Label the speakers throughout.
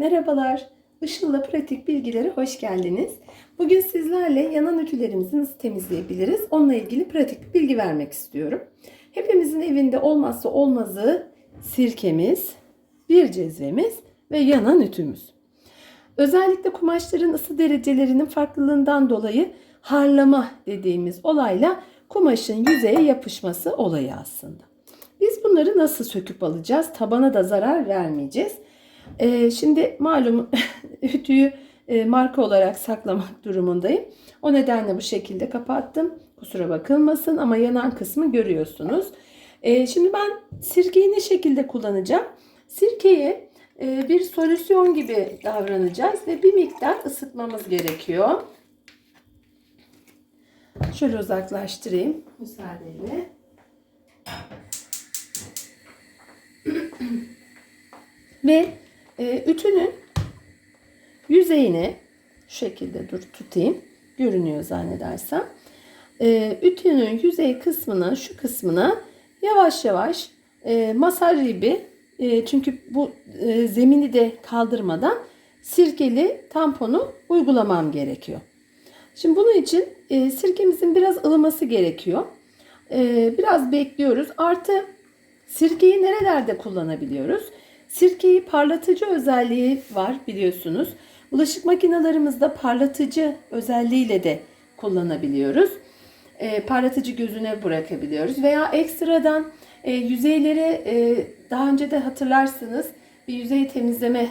Speaker 1: Merhabalar, Işıl'la pratik bilgilere hoş geldiniz. Bugün sizlerle yanan ütülerimizi nasıl temizleyebiliriz? Onunla ilgili pratik bilgi vermek istiyorum. Hepimizin evinde olmazsa olmazı sirkemiz, bir cezvemiz ve yanan ütümüz. Özellikle kumaşların ısı derecelerinin farklılığından dolayı harlama dediğimiz olayla kumaşın yüzeye yapışması olayı aslında. Biz bunları nasıl söküp alacağız? Tabana da zarar vermeyeceğiz. Ee, şimdi malum ütüyü e, marka olarak saklamak durumundayım. O nedenle bu şekilde kapattım. Kusura bakılmasın ama yanan kısmı görüyorsunuz. Ee, şimdi ben sirkeyi ne şekilde kullanacağım? Sirkeyi e, bir solüsyon gibi davranacağız ve bir miktar ısıtmamız gerekiyor. Şöyle uzaklaştırayım müsaadenle. Ve e, ütünün yüzeyine şu şekilde dur tutayım. Görünüyor zannedersem. E, ütünün yüzey kısmına şu kısmına yavaş yavaş e, masaj gibi e, çünkü bu e, zemini de kaldırmadan sirkeli tamponu uygulamam gerekiyor. Şimdi bunun için e, sirkemizin biraz ılıması gerekiyor. E, biraz bekliyoruz. Artı sirkeyi nerelerde kullanabiliyoruz? Sirkeyi parlatıcı özelliği var biliyorsunuz. Bulaşık makinalarımızda parlatıcı özelliğiyle de kullanabiliyoruz. E, parlatıcı gözüne bırakabiliyoruz. Veya ekstradan e, yüzeylere e, daha önce de hatırlarsınız bir yüzey temizleme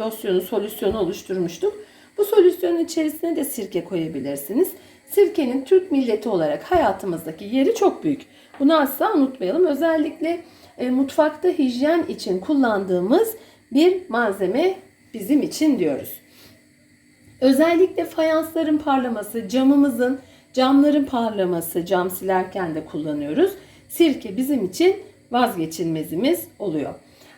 Speaker 1: losyonu, solüsyonu oluşturmuştuk. Bu solüsyonun içerisine de sirke koyabilirsiniz. Sirkenin Türk milleti olarak hayatımızdaki yeri çok büyük. Bunu asla unutmayalım. Özellikle e, mutfakta hijyen için kullandığımız bir malzeme bizim için diyoruz. Özellikle fayansların parlaması, camımızın, camların parlaması, cam silerken de kullanıyoruz. Sirke bizim için vazgeçilmezimiz oluyor.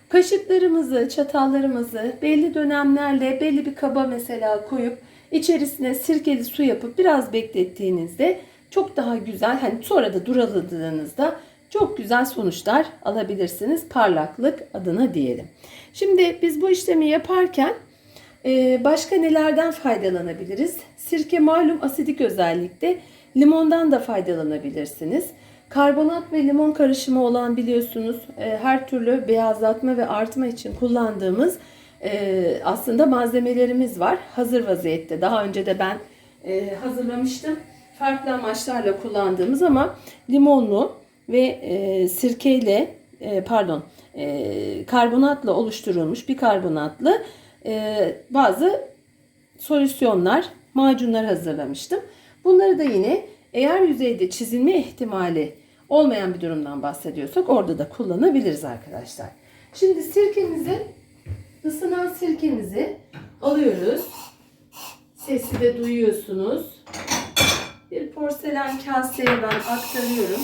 Speaker 1: Kaşıklarımızı, çatallarımızı belli dönemlerle belli bir kaba mesela koyup içerisine sirkeli su yapıp biraz beklettiğinizde çok daha güzel hani sonra da duraladığınızda çok güzel sonuçlar alabilirsiniz. Parlaklık adına diyelim. Şimdi biz bu işlemi yaparken e, başka nelerden faydalanabiliriz? Sirke malum asidik özellikte. Limondan da faydalanabilirsiniz. Karbonat ve limon karışımı olan biliyorsunuz e, her türlü beyazlatma ve artma için kullandığımız e, aslında malzemelerimiz var. Hazır vaziyette. Daha önce de ben hazırlamıştım. Farklı amaçlarla kullandığımız ama limonlu ve e, sirkeyle e, pardon e, karbonatla oluşturulmuş bir karbonatlı e, bazı solüsyonlar, macunlar hazırlamıştım. Bunları da yine eğer yüzeyde çizilme ihtimali olmayan bir durumdan bahsediyorsak orada da kullanabiliriz arkadaşlar. Şimdi sirkemizi ısınan sirkemizi alıyoruz. Sesi de duyuyorsunuz. Bir porselen kaseye ben aktarıyorum.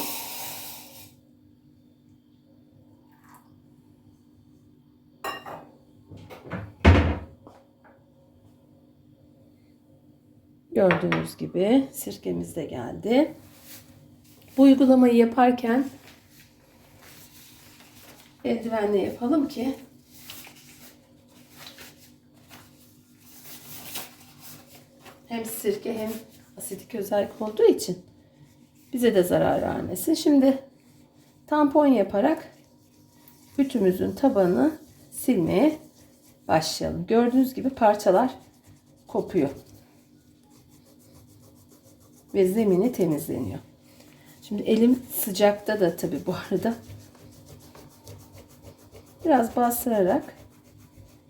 Speaker 1: Gördüğünüz gibi sirkemiz de geldi. Bu uygulamayı yaparken eldivenle yapalım ki hem sirke hem asidik özellik olduğu için bize de zarar vermesin. Şimdi tampon yaparak ütümüzün tabanını silmeye başlayalım. Gördüğünüz gibi parçalar kopuyor ve zemini temizleniyor. Şimdi elim sıcakta da tabi bu arada biraz bastırarak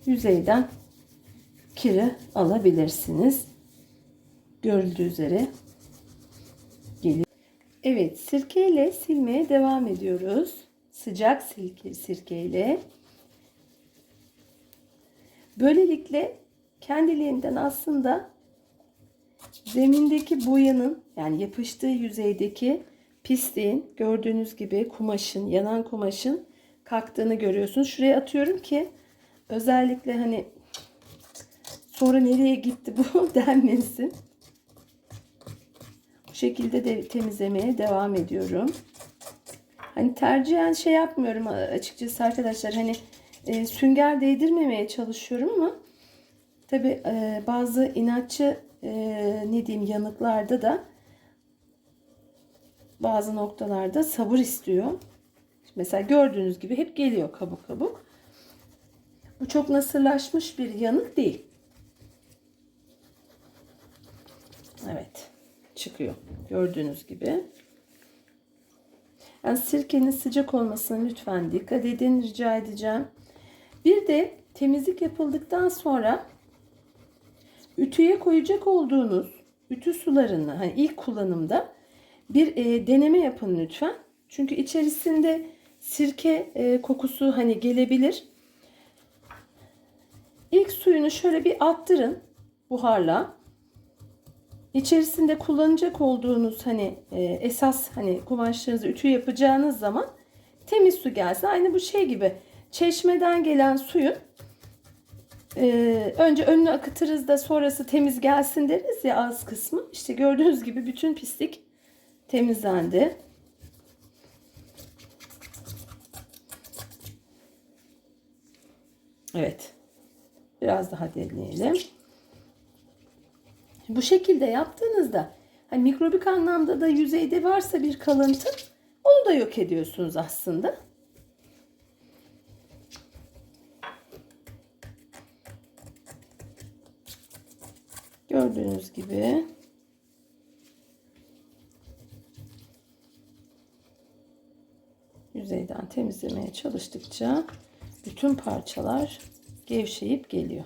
Speaker 1: yüzeyden kiri alabilirsiniz. Görüldüğü üzere geliyor. Evet sirkeyle silmeye devam ediyoruz. Sıcak sirke, sirkeyle. Böylelikle kendiliğinden aslında zemindeki boyanın yani yapıştığı yüzeydeki pisliğin gördüğünüz gibi kumaşın yanan kumaşın kalktığını görüyorsunuz. Şuraya atıyorum ki özellikle hani sonra nereye gitti bu denmesin. Bu şekilde de temizlemeye devam ediyorum. Hani tercihen şey yapmıyorum açıkçası arkadaşlar hani e, sünger değdirmemeye çalışıyorum ama tabi bazı inatçı e, ne diyeyim yanıklarda da bazı noktalarda sabır istiyor. Mesela gördüğünüz gibi hep geliyor kabuk kabuk. Bu çok nasırlaşmış bir yanık değil. Evet. Çıkıyor. Gördüğünüz gibi. Yani sirkenin sıcak olmasına lütfen dikkat edin. Rica edeceğim. Bir de temizlik yapıldıktan sonra ütüye koyacak olduğunuz ütü sularını hani ilk kullanımda bir e, deneme yapın lütfen. Çünkü içerisinde sirke e, kokusu hani gelebilir. İlk suyunu şöyle bir attırın buharla. İçerisinde kullanacak olduğunuz hani e, esas hani kumaşlarınızı ütü yapacağınız zaman temiz su gelsin. Aynı bu şey gibi çeşmeden gelen suyun e, önce önünü akıtırız da sonrası temiz gelsin deriz ya az kısmı. İşte gördüğünüz gibi bütün pislik temizlendi. Evet. Biraz daha demleyelim. Bu şekilde yaptığınızda hani mikrobik anlamda da yüzeyde varsa bir kalıntı onu da yok ediyorsunuz aslında. Gördüğünüz gibi yüzeyden temizlemeye çalıştıkça bütün parçalar gevşeyip geliyor.